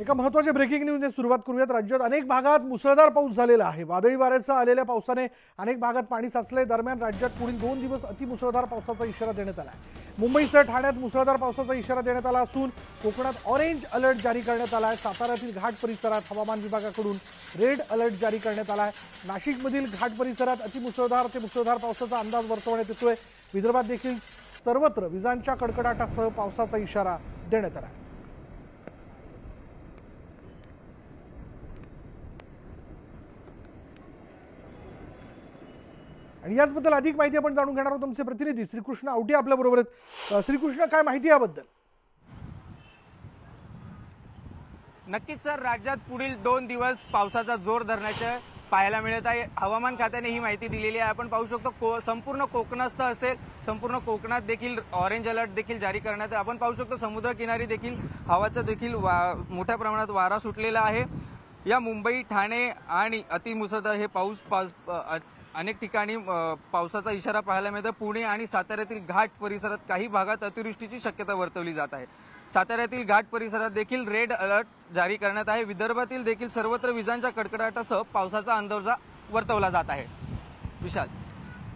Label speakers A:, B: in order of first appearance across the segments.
A: एका महत्त्वाच्या ब्रेकिंग न्यूजने सुरुवात करूयात. राज्यात अनेक भागात मुसळधार पाऊस झालेला आहे. वादळी वाऱ्यासह आलेल्या पावसाने अनेक भागात पाणी साचले दरम्यान राज्यात पुढील दोन दिवस अतिमुसळधार पावसाचा इशारा देण्यात आला आहे मुंबईसह ठाण्यात मुसळधार पावसाचा इशारा देण्यात आला असून कोकणात ऑरेंज अलर्ट जारी करण्यात आला आहे साताऱ्यातील घाट परिसरात हवामान विभागाकडून रेड अलर्ट जारी करण्यात आला आहे नाशिकमधील घाट परिसरात अतिमुसळधार ते मुसळधार पावसाचा अंदाज वर्तवण्यात येतोय. विदर्भात देखील सर्वत्र विजांच्या कडकडाटासह पावसाचा इशारा देण्यात आला आहे आणि याचबद्दल अधिक माहिती आपण जाणून घेणार आहोत आमचे प्रतिनिधी श्रीकृष्ण आवटी आपल्याबरोबर आहेत. श्रीकृष्ण काय माहिती याबद्दल?
B: नक्कीच सर राज्यात पुढील दोन दिवस पावसाचा जोर धरण्याचे पाहायला मिळत आहे. हवामान खात्याने ही माहिती दिलेली आहे. आपण पाहू शकतो को संपूर्ण कोकणस्थ असेल संपूर्ण कोकणात देखील ऑरेंज अलर्ट देखील जारी करण्यात आहे. आपण पाहू शकतो समुद्रकिनारी देखील हवाचा देखील वा मोठ्या प्रमाणात वारा सुटलेला आहे. या मुंबई ठाणे आणि अतिमुसळधार हे पाऊस पाऊस अनेक ठिकाणी पावसाचा इशारा पाहायला मिळतो पुणे आणि साताऱ्यातील घाट परिसरात काही भागात अतिवृष्टीची शक्यता वर्तवली जात आहे. साताऱ्यातील घाट परिसरात देखील रेड अलर्ट जारी करण्यात आहे. विदर्भातील देखील सर्वत्र विजांच्या कडकडाटासह पावसाचा अंदाजा वर्तवला जात आहे. विशाल.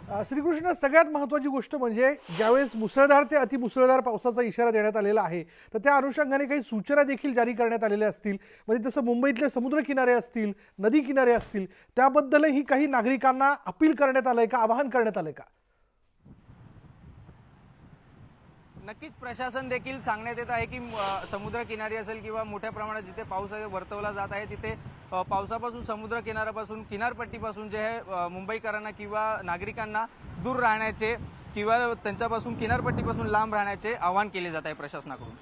A: श्रीकृष्ण सगळ्यात महत्त्वाची गोष्ट म्हणजे ज्यावेळेस मुसळधार ते अतिमुसळधार पावसाचा इशारा देण्यात आलेला आहे तर त्या अनुषंगाने काही सूचना देखील जारी करण्यात आलेल्या असतील. म्हणजे जसं मुंबईतले समुद्रकिनारे असतील नदी किनारे असतील त्याबद्दलही काही नागरिकांना अपील करण्यात आलंय का? आवाहन करण्यात आलंय का?
B: नक्कीच प्रशासन देखील सांगण्यात येत आहे की समुद्र समुद्रकिनारी असेल किंवा मोठ्या प्रमाणात जिथे पाऊस वर्तवला जात आहे तिथे पावसापासून समुद्र किनाऱ्यापासून किनारपट्टीपासून जे आहे मुंबईकरांना किंवा नागरिकांना दूर राहण्याचे किंवा त्यांच्यापासून किनारपट्टीपासून लांब राहण्याचे आवाहन केले जात आहे प्रशासनाकडून.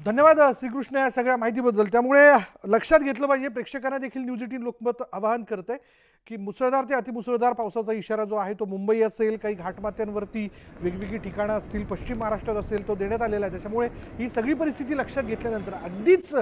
A: धन्यवाद श्रीकृष्ण या सगळ्या माहितीबद्दल. त्यामुळे लक्षात घेतलं पाहिजे प्रेक्षकांना देखील न्यूज एटीन लोकमत आवाहन करते की मुसळधार ते अतिमुसळधार पावसाचा इशारा जो आहे तो मुंबई असेल काही घाटमाथ्यांवरती वेगवेगळी ठिकाणं असतील पश्चिम महाराष्ट्रात असेल तो देण्यात आलेला आहे. त्याच्यामुळे ही सगळी परिस्थिती लक्षात घेतल्यानंतर अगदीच